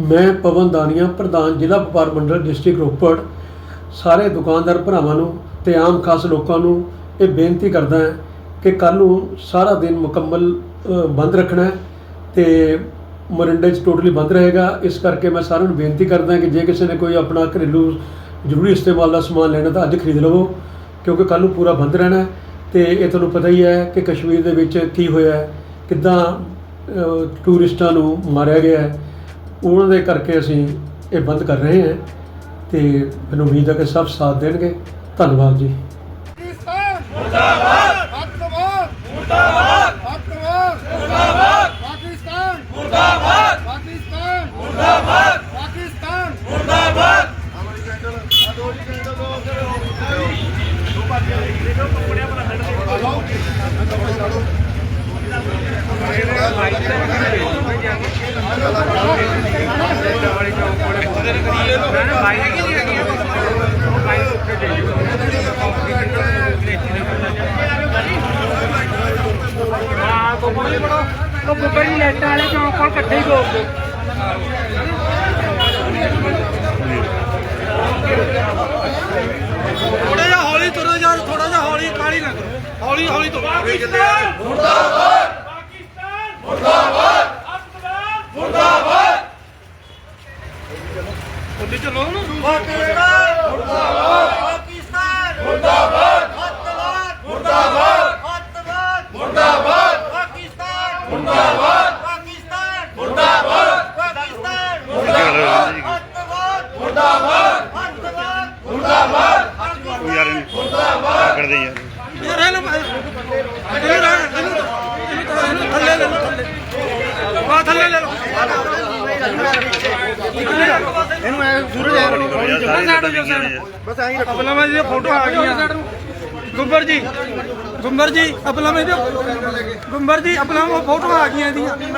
ਮੈਂ ਪਵਨ ਦਾਨੀਆ, ਪ੍ਰਧਾਨ ਜ਼ਿਲ੍ਹਾ ਵਪਾਰ ਮੰਡਲ ਡਿਸਟ੍ਰਿਕਟ ਰੋਪੜ। ਸਾਰੇ ਦੁਕਾਨਦਾਰ ਭਰਾਵਾਂ ਨੂੰ ਤੇ ਆਮ ਖਾਸ ਲੋਕਾਂ ਨੂੰ ਇਹ ਬੇਨਤੀ ਕਰਦਾ ਹਾਂ ਕਿ ਕੱਲ ਨੂੰ ਸਾਰਾ ਦਿਨ ਮੁਕੰਮਲ ਬੰਦ ਰੱਖਣਾ ਹੈ ਤੇ ਮੋਰਿੰਡੇ 'ਚ ਟੋਟਲੀ ਬੰਦ ਰਹੇਗਾ। ਇਸ ਕਰਕੇ ਮੈਂ ਸਾਰਿਆਂ ਨੂੰ ਬੇਨਤੀ ਕਰਦਾ ਕਿ ਜੇ ਕਿਸੇ ਨੇ ਕੋਈ ਆਪਣਾ ਘਰੇਲੂ ਜ਼ਰੂਰੀ ਇਸਤੇਮਾਲ ਦਾ ਸਮਾਨ ਲੈਣਾ ਤਾਂ ਅੱਜ ਖਰੀਦ ਲਵੋ, ਕਿਉਂਕਿ ਕੱਲ ਨੂੰ ਪੂਰਾ ਬੰਦ ਰਹਿਣਾ ਹੈ ਤੇ ਇਹ ਤੁਹਾਨੂੰ ਪਤਾ ਹੀ ਹੈ ਕਿ ਕਸ਼ਮੀਰ ਦੇ ਵਿੱਚ ਕੀ ਹੋਇਆ ਹੈ, ਕਿੱਦਾਂ ਟੂਰਿਸਟਾਂ ਨੂੰ ਮਾਰਿਆ ਗਿਆ ਹੈ। ਉਹਨਾਂ ਦੇ ਕਰਕੇ ਅਸੀਂ ਇਹ ਬੰਦ ਕਰ ਰਹੇ ਹਾਂ ਤੇ ਮੈਨੂੰ ਉਮੀਦ ਹੈ ਕਿ ਸਭ ਸਾਥ ਦੇਣਗੇ ਧੰਨਵਾਦ ਜੀ ਪਾਕਿਸਤਾਨ ਮੁਰਦਾਬਾਦ ਅੱਤਵਾਦ ਮੁਰਦਾਬਾਦ ਅੱਤਵਾਦ ਮੁਰਦਾਬਾਦ ਪਾਕਿਸਤਾਨ ਮੁਰਦਾਬਾਦ ਪਾਕਿਸਤਾਨ ਮੁਰਦਾਬਾਦ ਪਾਕਿਸਤਾਨ ਮੁਰਦਾਬਾਦ ਹਾਂ ਕੋਪਰ ਨਹੀਂ ਬੜਾ ਉਹ ਗੁੱਬਰ ਦੀ ਲਾਈਟਾਂ ਵਾਲੇ ਚੌਂਕ ਕੋਲ ਇਕੱਠੇ ਹੀ ਗੋਲ ਥੋੜਾ ਜਿਹਾ ਹੌਲੀ ਤੁਰੋ ਯਾਰ ਥੋੜਾ ਜਿਹਾ ਹੌਲੀ ਕਾਲੀ ਨਾ ਹੌਲੀ ਹੌਲੀ ਤੁਰੋ। ਮੁਰਦਾਬਾਦ। ਮੁਰਦਾਬਾਦ ਮੁਰਦਾਬਾਦ ਉੱਡੀ ਚਲੋ ਨਾ ਮੁਰਦਾਬਾਦ ਮੁਰਦਾਬਾਦ ਪਾਕਿਸਤਾਨ ਮੁਰਦਾਬਾਦ ਹੱਤਵਾਦ ਮੁਰਦਾਬਾਦ ਹੱਤਵਾਦ ਮੁਰਦਾਬਾਦ ਪਾਕਿਸਤਾਨ ਮੁਰਦਾਬਾਦ ਪਾਕਿਸਤਾਨ ਮੁਰਦਾਬਾਦ ਪਾਕਿਸਤਾਨ ਮੁਰਦਾਬਾਦ ਹੱਤਵਾਦ ਮੁਰਦਾਬਾਦ ਹੱਤਵਾਦ ਮੁਰਦਾਬਾਦ ਹੱਤਵਾਦ ਯਾਰ ਮੁਰਦਾਬਾਦ ਕਰਦੇ ਯਾਰ ਯਾਰ ਇਹਨੂੰ ਇਹਨੂੰ ਇਹਨੂੰ ਥੱਲੇ ਲੈ ਲਓ ਥੱਲੇ। ਆ ਥੱਲੇ ਲੈ ਲਓ। ਇਹਨੂੰ ਐ ਸੂਰਜ ਐ ਸਾਈਡ ਹੋ ਜਾਓ ਸਾਈਡ। ਬਸ ਐਂ ਰੱਖੋ। ਆਪਣਾ ਮੈਂ ਇਹ ਫੋਟੋ ਆ ਗਈਆਂ। ਗੁੰਬਰ ਜੀ ਗੁੰਬਰ ਜੀ ਆਪਣਾ ਮੈਂ ਗੁੰਬਰ ਜੀ ਆਪਣਾ ਉਹ ਫੋਟੋ ਆ ਗਈਆਂ ਇਹਦੀਆਂ। ਪਾਕਿਸਤਾਨ!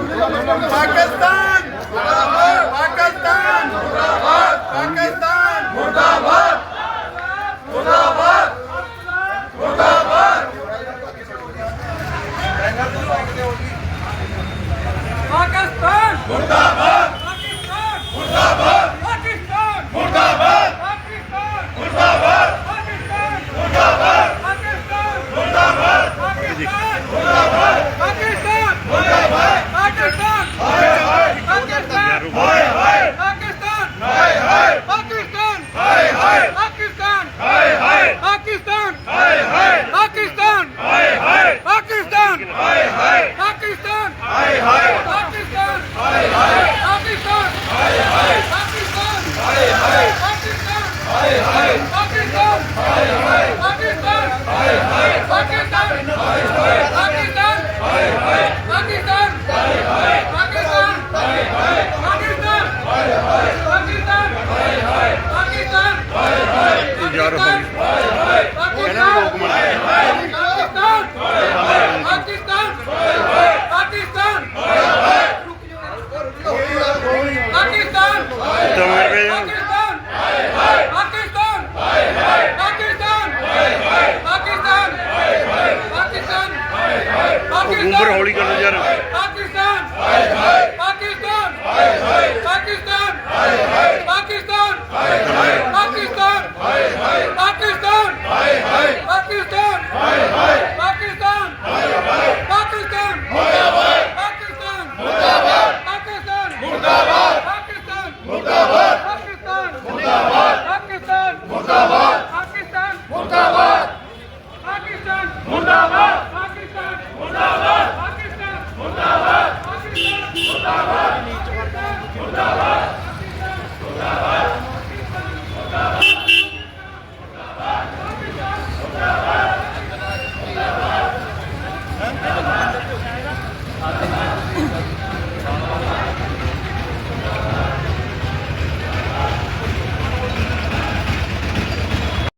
ਮੁਰਦਾਬਾਦ ਪਾਕਿਸਤਾਨ! ਮੁਰਦਾਬਾਦ Bye. Uh,